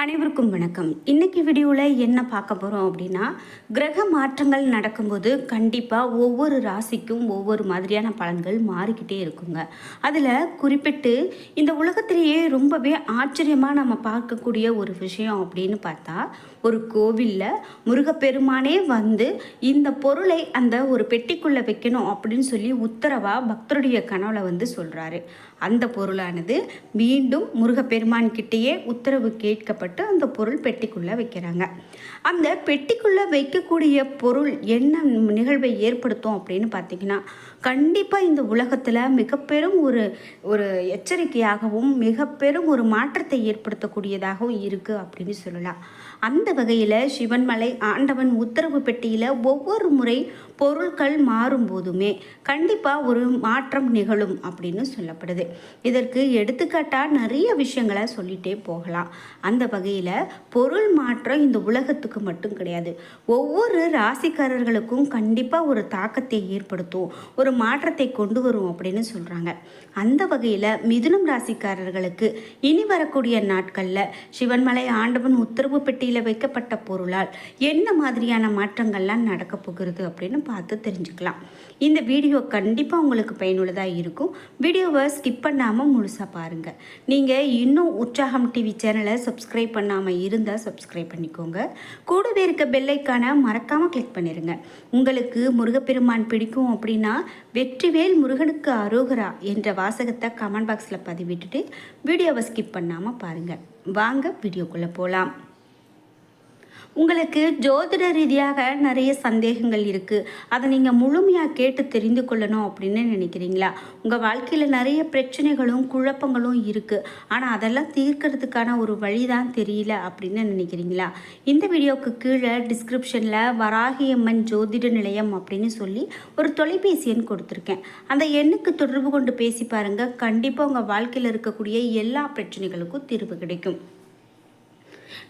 அனைவருக்கும் வணக்கம். இன்றைக்கி வீடியோவில் என்ன பார்க்க போகிறோம் அப்படின்னா கிரக மாற்றங்கள் நடக்கும்போது கண்டிப்பாக ஒவ்வொரு ராசிக்கும் ஒவ்வொரு மாதிரியான பலன்கள் மாறிக்கிட்டே இருக்குங்க. அதில் குறிப்பிட்டு இந்த உலகத்திலேயே ரொம்பவே ஆச்சரியமாக நம்ம பார்க்கக்கூடிய ஒரு விஷயம் அப்படின்னு பார்த்தா ஒரு கோவிலில் முருகப்பெருமானே வந்து இந்த பொருளை அந்த ஒரு பெட்டிக்குள்ளே வைக்கணும் அப்படின்னு சொல்லி உத்தரவாக பக்தருடைய கனவுல வந்து சொல்கிறாரு அந்த பொருளானது மீண்டும் முருகப்பெருமான் கிட்டேயே உத்தரவு கேட்கப்பட்டு அந்த பொருள் பெட்டிக்குள்ளே வைக்கிறாங்க. அந்த பெட்டிக்குள்ளே வைக்கக்கூடிய பொருள் என்ன நிகழ்வை ஏற்படுத்தும் அப்படின்னு பார்த்தீங்கன்னா கண்டிப்பாக இந்த உலகத்தில் மிக பெரும் ஒரு ஒரு எச்சரிக்கையாகவும் மிக பெரும் ஒரு மாற்றத்தை ஏற்படுத்தக்கூடியதாகவும் இருக்குது அப்படின்னு சொல்லலாம். அந்த வகையில் சிவன்மலை ஆண்டவன் உத்தரவு பெட்டியில் ஒவ்வொரு முறை பொருட்கள் மாறும்போதுமே கண்டிப்பாக ஒரு மாற்றம் நிகழும் அப்படின்னு சொல்லப்படுது. இதற்கு எடுத்துக்காட்டாக நிறைய விஷயங்களை சொல்லிட்டே போகலாம். அந்த வகையில் பொருள் மாற்றம் இந்த உலகத்துக்கு மட்டும் கிடையாது. ஒவ்வொரு ராசிக்காரர்களுக்கும் கண்டிப்பாக ஒரு தாக்கத்தை ஏற்படுத்தும் ஒரு மாற்றத்தை கொண்டு வரும் அப்படின்னு சொல்கிறாங்க அந்த வகையில் மிதுனம் ராசிக்காரர்களுக்கு இனி வரக்கூடிய நாட்களில் சிவன்மலை ஆண்டவன் உத்தரவு பெட்டி பெட்டியில் வைக்கப்பட்ட பொருளால் என்ன மாதிரியான மாற்றங்கள்லாம் நடக்க போகிறது அப்படின்னு பார்த்து தெரிஞ்சுக்கலாம். இந்த வீடியோ கண்டிப்பாக உங்களுக்கு பயனுள்ளதாக இருக்கும். வீடியோவை ஸ்கிப் பண்ணாமல் முழுசாக பாருங்கள் நீங்கள் இன்னும் உற்சாகம் டிவி சேனலை சப்ஸ்கிரைப் பண்ணாமல் இருந்தால் சப்ஸ்கிரைப் பண்ணிக்கோங்க. கூடவே இருக்க பெல்லைக்கான மறக்காமல் கிளிக் பண்ணிடுங்க உங்களுக்கு முருகப்பெருமான் பிடிக்கும் அப்படின்னா வெற்றிவேல் முருகனுக்கு அரோகரா என்ற வாசகத்தை கமெண்ட் பாக்ஸில் பதிவிட்டுட்டு வீடியோவை ஸ்கிப் பண்ணாமல் பாருங்கள் வாங்க வீடியோக்குள்ளே போகலாம் உங்களுக்கு ஜோதிட ரீதியாக நிறைய சந்தேகங்கள் இருக்குது அதை நீங்கள் முழுமையாக கேட்டு தெரிந்து கொள்ளணும் அப்படின்னு நினைக்கிறீங்களா? உங்கள் வாழ்க்கையில் நிறைய பிரச்சனைகளும் குழப்பங்களும் இருக்குது ஆனால் அதெல்லாம் தீர்க்கறதுக்கான ஒரு வழி தான் தெரியல அப்படின்னு நினைக்கிறீங்களா? இந்த வீடியோவுக்கு கீழே டிஸ்கிரிப்ஷனில் வராகியம்மன் ஜோதிட நிலையம் அப்படின்னு சொல்லி ஒரு தொலைபேசி எண் கொடுத்துருக்கேன். அந்த எண்ணுக்கு தொடர்பு கொண்டு பேசி பாருங்கள் கண்டிப்பாக உங்கள் வாழ்க்கையில் இருக்கக்கூடிய எல்லா பிரச்சனைகளுக்கும் தீர்வு கிடைக்கும்.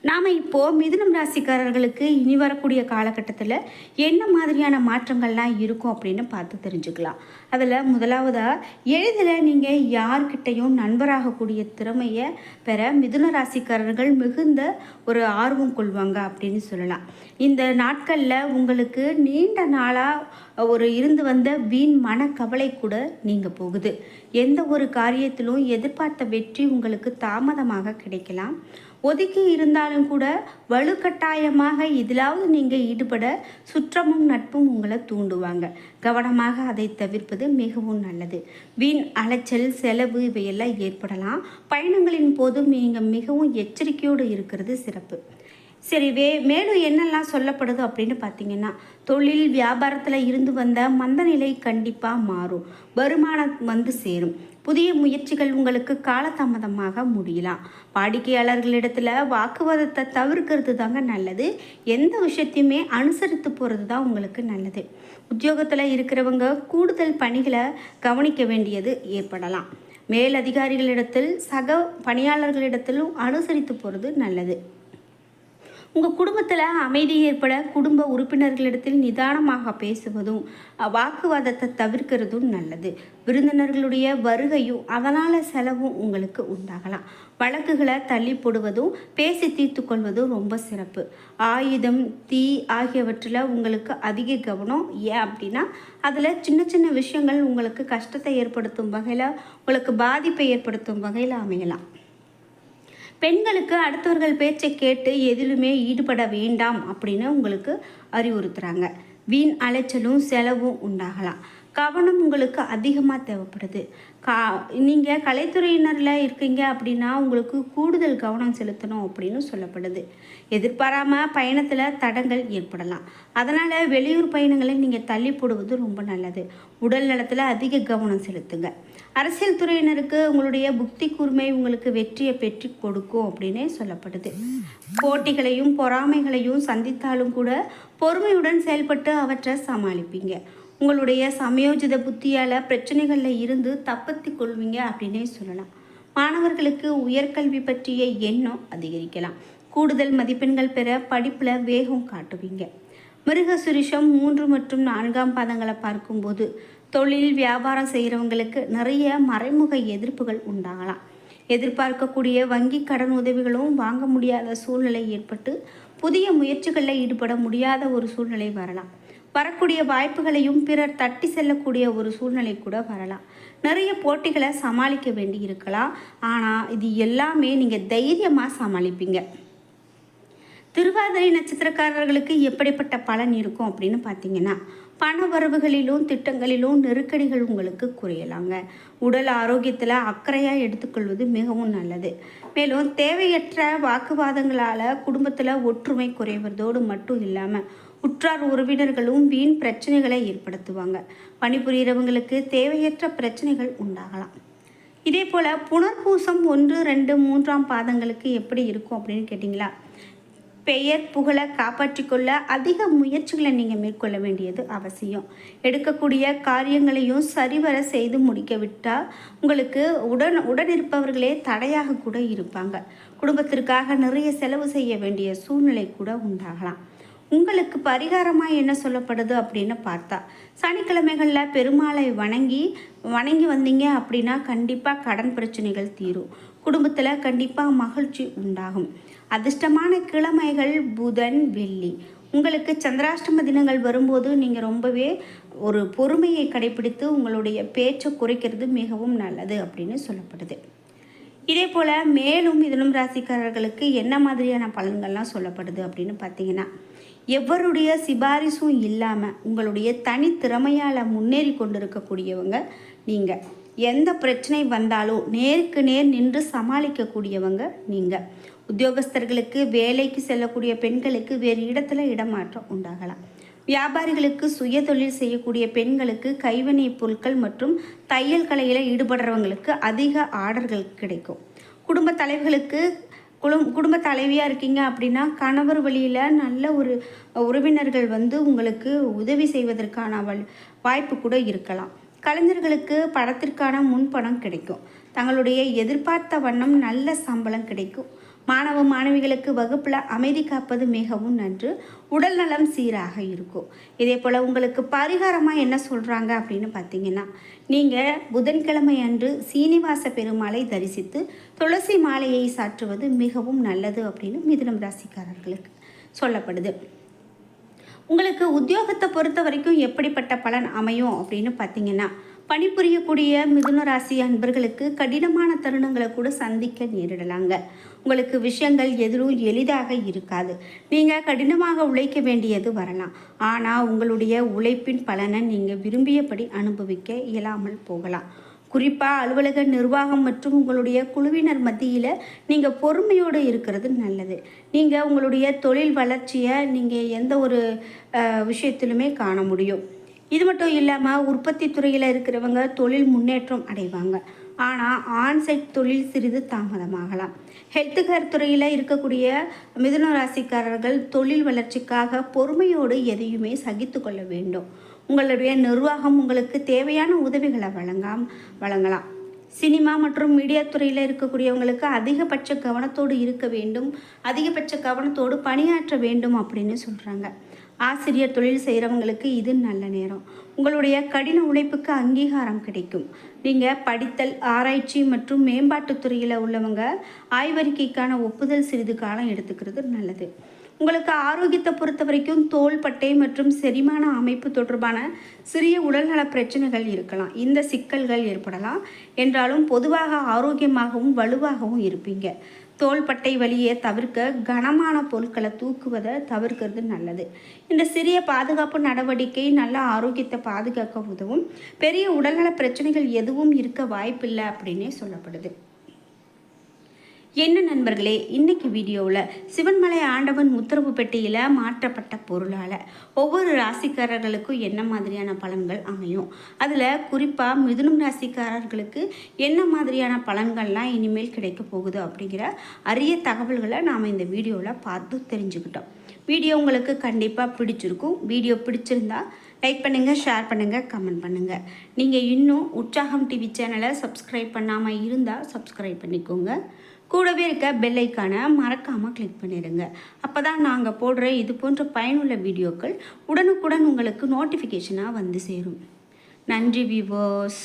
நாம் இப்போது மிதுனம் ராசிக்காரர்களுக்கு இனி வரக்கூடிய காலகட்டத்தில் என்ன மாதிரியான மாற்றங்கள்லாம் இருக்கும் அப்படின்னு பார்த்து தெரிஞ்சுக்கலாம். அதில் முதலாவதாக எளிதில் நீங்கள் யார்கிட்டையும் நண்பராகக்கூடிய திறமையை பெற மிதுன ராசிக்காரர்கள் மிகுந்த ஒரு ஆர்வம் கொள்வாங்க அப்படின்னு சொல்லலாம். இந்த நாட்களில் உங்களுக்கு நீண்ட நாளாக ஒரு இருந்து வந்த வீண் மனக்கவலை கூட நீங்க போகுது. எந்த ஒரு காரியத்திலும் எதிர்பார்த்த வெற்றி உங்களுக்கு தாமதமாக கிடைக்கலாம். ஒதுக்கி இருந்தாலும் கூட வலுக்கட்டாயமாக இதிலாவது நீங்கள் ஈடுபட சுற்றமும் நட்பும் உங்களை தூண்டுவாங்க. கவனமாக அதை தவிர்ப்பது மிகவும் நல்லது. வீண் அலைச்சல் செலவு இவையெல்லாம் ஏற்படலாம். பயணங்களின் போதும் நீங்கள் மிகவும் எச்சரிக்கையோடு இருக்கிறது சிறப்பு. சரி வே மேலும் என்னெல்லாம் சொல்லப்படுது அப்படின்னு பார்த்தீங்கன்னா தொழில் வியாபாரத்தில் இருந்து வந்த மந்தநிலை கண்டிப்பாக மாறும். வருமானம் வந்து சேரும். புதிய முயற்சிகள் உங்களுக்கு காலதாமதமாக முடியலாம். வாடிக்கையாளர்களிடத்தில் வாக்குவாதத்தை தவிர்க்கிறது தாங்க நல்லது. எந்த விஷயத்தையுமே அனுசரித்து போகிறது தான் உங்களுக்கு நல்லது. உத்தியோகத்தில் இருக்கிறவங்க கூடுதல் பணிகளை கவனிக்க வேண்டியது ஏற்படலாம். மேலதிகாரிகளிடத்தில் சக பணியாளர்களிடத்திலும் அனுசரித்து போகிறது நல்லது. உங்கள் குடும்பத்தில் அமைதி ஏற்பட குடும்ப உறுப்பினர்களிடத்தில் நிதானமாக பேசுவதும் வாக்குவாதத்தை தவிர்க்கிறதும் நல்லது. விருந்தினர்களுடைய வருகையும் அதனால் செலவும் உங்களுக்கு உண்டாகலாம். வழக்குகளை தள்ளி போடுவதும் பேசி தீர்த்து கொள்வதும் ரொம்ப சிறப்பு. ஆயுதம் தீ ஆகியவற்றில் உங்களுக்கு அதிக கவனம். ஏன் அப்படின்னா அதில் சின்ன சின்ன விஷயங்கள் உங்களுக்கு கஷ்டத்தை ஏற்படுத்தும் வகையில் உங்களுக்கு பாதிப்பை ஏற்படுத்தும் வகையில் அமையலாம். பெண்களுக்கு அடுத்தவர்கள் பேச்சை கேட்டு எதிலுமே ஈடுபட வேண்டாம் அப்படின்னு உங்களுக்கு அறிவுறுத்துகிறாங்க வீண் அலைச்சலும் செலவும் உண்டாகலாம். கவனம் உங்களுக்கு அதிகமாக தேவைப்படுது. கா நீங்கள் கலைத்துறையினரில் இருக்கீங்க அப்படின்னா உங்களுக்கு கூடுதல் கவனம் செலுத்தணும் அப்படின்னு சொல்லப்படுது. எதிர்பாராமல் பயணத்தில் தடங்கள் ஏற்படலாம். அதனால் வெளியூர் பயணங்களை நீங்கள் தள்ளி போடுவது ரொம்ப நல்லது. உடல் நலத்தில் அதிக கவனம் செலுத்துங்க. அரசியல் துறையினருக்கு உங்களுடைய புக்தி கூர்மை உங்களுக்கு வெற்றியை பெற்று கொடுக்கும் அப்படின்னே சொல்லப்படுது. போட்டிகளையும் பொறாமைகளையும் சந்தித்தாலும் கூட பொறுமையுடன் செயல்பட்டு அவற்றை சமாளிப்பீங்க. உங்களுடைய சமயோஜித புத்தியால் பிரச்சனைகளில் இருந்து தப்பத்தி கொள்வீங்க அப்படின்னே சொல்லலாம். மாணவர்களுக்கு உயர்கல்வி பற்றிய எண்ணம் அதிகரிக்கலாம். கூடுதல் மதிப்பெண்கள் பெற படிப்பில் வேகம் காட்டுவீங்க. மிருக சுரிஷம் மூன்று மற்றும் நான்காம் பாதங்களை பார்க்கும்போது தொழில் வியாபாரம் செய்கிறவங்களுக்கு நிறைய மறைமுக எதிர்ப்புகள் உண்டாகலாம். எதிர்பார்க்கக்கூடிய வங்கி கடன் உதவிகளும் வாங்க முடியாத சூழ்நிலை ஏற்பட்டு புதிய முயற்சிகளில் ஈடுபட முடியாத ஒரு சூழ்நிலை வரலாம். வரக்கூடிய வாய்ப்புகளையும் பிறர் தட்டி செல்லக்கூடிய ஒரு சூழ்நிலை கூட வரலாம். நிறைய போட்டிகளை சமாளிக்க வேண்டி இருக்கலாம். ஆனால் இது எல்லாமே நீங்கள் தைரியமாக சமாளிப்பீங்க. திருவாதிரை நட்சத்திரக்காரர்களுக்கு எப்படிப்பட்ட பலன் இருக்கும் அப்படின்னு பார்த்தீங்கன்னா பண வரவுகளிலும் திட்டங்களிலும் நெருக்கடிகள் உங்களுக்கு குறையலாங்க. உடல் ஆரோக்கியத்தில் அக்கறையாக எடுத்துக்கொள்வது மிகவும் நல்லது. மேலும் தேவையற்ற வாக்குவாதங்களால் குடும்பத்தில் ஒற்றுமை குறைவதோடு மட்டும் இல்லாமல் உற்றார் உறவினர்களும் வீண் பிரச்சனைகளை ஏற்படுத்துவாங்க. பணிபுரியிறவங்களுக்கு தேவையற்ற பிரச்சனைகள் உண்டாகலாம். இதே போல் புனர்பூசம் ஒன்று ரெண்டு மூன்றாம் பாதங்களுக்கு எப்படி இருக்கும் அப்படின்னு கேட்டிங்களா? பெயர் புகழை காப்பாற்றிக்கொள்ள அதிக முயற்சிகளை நீங்கள் மேற்கொள்ள வேண்டியது அவசியம். எடுக்கக்கூடிய காரியங்களையும் சரிவர செய்து முடிக்க விட்டால் உங்களுக்கு உடன் உடனிருப்பவர்களே தடையாக கூட இருப்பாங்க. குடும்பத்திற்காக நிறைய செலவு செய்ய வேண்டிய சூழ்நிலை கூட உண்டாகலாம். உங்களுக்கு பரிகாரமாக என்ன சொல்லப்படுது அப்படின்னு பார்த்தா சனிக்கிழமைகளில் பெருமாளை வணங்கி வணங்கி வந்தீங்க அப்படின்னா கண்டிப்பாக கடன் பிரச்சனைகள் தீரும். குடும்பத்தில் கண்டிப்பாக மகிழ்ச்சி உண்டாகும். அதிர்ஷ்டமான கிழமைகள் புதன் வெள்ளி. உங்களுக்கு சந்திராஷ்டம தினங்கள் வரும்போது நீங்கள் ரொம்பவே ஒரு பொறுமையை கடைபிடித்து உங்களுடைய பேச்சை குறைக்கிறது மிகவும் நல்லது அப்படின்னு சொல்லப்படுது. இதே போல் மேலும் இதனும் ராசிக்காரர்களுக்கு என்ன மாதிரியான பலன்கள்லாம் சொல்லப்படுது அப்படின்னு பார்த்தீங்கன்னா எவருடைய சிபாரிசும் இல்லாமல் உங்களுடைய தனித்திறமையால் முன்னேறி கொண்டிருக்கக்கூடியவங்க நீங்கள் எந்த பிரச்சனை வந்தாலும் நேருக்கு நேர் நின்று சமாளிக்கக்கூடியவங்க நீங்கள் உத்தியோகஸ்தர்களுக்கு வேலைக்கு செல்லக்கூடிய பெண்களுக்கு வேறு இடத்துல இடமாற்றம் உண்டாகலாம். வியாபாரிகளுக்கு சுய தொழில் செய்யக்கூடிய பெண்களுக்கு கைவினை பொருட்கள் மற்றும் தையல் கலையில் ஈடுபடுறவங்களுக்கு அதிக ஆர்டர்கள் கிடைக்கும். குடும்ப தலைவர்களுக்கு குடும் குடும்ப தலைவியாக இருக்கீங்க அப்படின்னா கணவர் வழியில் நல்ல ஒரு உறவினர்கள் வந்து உங்களுக்கு உதவி செய்வதற்கான வாய்ப்பு கூட இருக்கலாம். கலைஞர்களுக்கு படத்திற்கான முன்பணம் கிடைக்கும். தங்களுடைய எதிர்பார்த்த வண்ணம் நல்ல சம்பளம் கிடைக்கும். மாணவ மாணவிகளுக்கு வகுப்பில் அமைதி காப்பது மிகவும் நன்று. உடல் நலம் சீராக இருக்கும். இதே போல் உங்களுக்கு பரிகாரமாக என்ன சொல்கிறாங்க அப்படின்னு பார்த்தீங்கன்னா நீங்கள் புதன்கிழமை அன்று சீனிவாச பெருமாளை தரிசித்து துளசி மாலையை சாற்றுவது மிகவும் நல்லது அப்படின்னு மிதுனம் ராசிக்காரர்களுக்கு சொல்லப்படுது. உங்களுக்கு உத்தியோகத்தை பொறுத்த வரைக்கும் எப்படிப்பட்ட பலன் அமையும் அப்படின்னு பார்த்தீங்கன்னா பணிபுரியக்கூடிய மிதுன ராசி அன்பர்களுக்கு கடினமான தருணங்களை கூட சந்திக்க நேரிடலாங்க. உங்களுக்கு விஷயங்கள் எதுவும் எளிதாக இருக்காது. நீங்கள் கடினமாக உழைக்க வேண்டியது வரலாம். ஆனால் உங்களுடைய உழைப்பின் பலனை நீங்கள் விரும்பியபடி அனுபவிக்க இயலாமல் போகலாம். குறிப்பாக அலுவலக நிர்வாகம் மற்றும் உங்களுடைய குழுவினர் மத்தியில் நீங்கள் பொறுமையோடு இருக்கிறது நல்லது. நீங்கள் உங்களுடைய தொழில் வளர்ச்சியை நீங்கள் எந்த ஒரு விஷயத்திலுமே காண முடியும். இது மட்டும் இல்லாமல் உற்பத்தி துறையில் இருக்கிறவங்க தொழில் முன்னேற்றம் அடைவாங்க. ஆனால் ஆன்சைட் தொழில் சிறிது தாமதமாகலாம். ஹெல்த் கேர் துறையில் இருக்கக்கூடிய மிதுன ராசிக்காரர்கள் தொழில் வளர்ச்சிக்காக பொறுமையோடு எதையுமே சகித்து கொள்ள வேண்டும். உங்களுடைய நிர்வாகம் உங்களுக்கு தேவையான உதவிகளை வழங்காம் வழங்கலாம். சினிமா மற்றும் மீடியா துறையில் இருக்கக்கூடியவங்களுக்கு அதிகபட்ச கவனத்தோடு இருக்க வேண்டும் அதிகபட்ச கவனத்தோடு பணியாற்ற வேண்டும் அப்படின்னு சொல்கிறாங்க ஆசிரியர் தொழில் செய்கிறவங்களுக்கு இது நல்ல நேரம். உங்களுடைய கடின உழைப்புக்கு அங்கீகாரம் கிடைக்கும். நீங்கள் படித்தல் ஆராய்ச்சி மற்றும் மேம்பாட்டுத் துறையில் உள்ளவங்க ஆய்வறிக்கைக்கான ஒப்புதல் சிறிது காலம் எடுத்துக்கிறது நல்லது. உங்களுக்கு ஆரோக்கியத்தை பொறுத்த வரைக்கும் தோள்பட்டை மற்றும் செரிமான அமைப்பு தொடர்பான சிறிய உடல்நல பிரச்சனைகள் இருக்கலாம். இந்த சிக்கல்கள் ஏற்படலாம். என்றாலும் பொதுவாக ஆரோக்கியமாகவும் வலுவாகவும் இருப்பீங்க. தோள்பட்டை வழியை தவிர்க்க கனமான பொருட்களை தூக்குவதை தவிர்க்கிறது நல்லது. இந்த சிறிய பாதுகாப்பு நடவடிக்கை நல்ல ஆரோக்கியத்தை பாதுகாக்க உதவும். பெரிய உடல்நல பிரச்சனைகள் எதுவும் இருக்க வாய்ப்பில்லை அப்படின்னே சொல்லப்படுது. என்ன நண்பர்களே இன்னைக்கு வீடியோவில் சிவன்மலை ஆண்டவன் உத்தரவு பெட்டியில் மாற்றப்பட்ட பொருளால். ஒவ்வொரு ராசிக்காரர்களுக்கும் என்ன மாதிரியான பலன்கள் அமையும்? அதில் குறிப்பாக மிதுனம் ராசிக்காரர்களுக்கு என்ன மாதிரியான பலன்கள்லாம் இனிமேல் கிடைக்க போகுது அப்படிங்கிற அரிய தகவல்களை நாம் இந்த வீடியோவில் பார்த்து தெரிஞ்சுக்கிட்டோம். வீடியோ உங்களுக்கு கண்டிப்பாக பிடிச்சிருக்கும். வீடியோ பிடிச்சிருந்தா லைக் பண்ணுங்கள் ஷேர் பண்ணுங்கள் கமெண்ட் பண்ணுங்கள் நீங்கள் இன்னும் உற்சாகம் டிவி சேனலை சப்ஸ்கிரைப் பண்ணாமல் இருந்தால் சப்ஸ்கிரைப் பண்ணிக்கோங்க. கூடவே இருக்க பெல்லைக்கான மறக்காமல் கிளிக் பண்ணிடுங்க அப்போ தான் நாங்கள் போடுற இது போன்ற பயனுள்ள வீடியோக்கள் உடனுக்குடன் உங்களுக்கு நோட்டிஃபிகேஷனாக வந்து சேரும். நன்றி விவோஸ்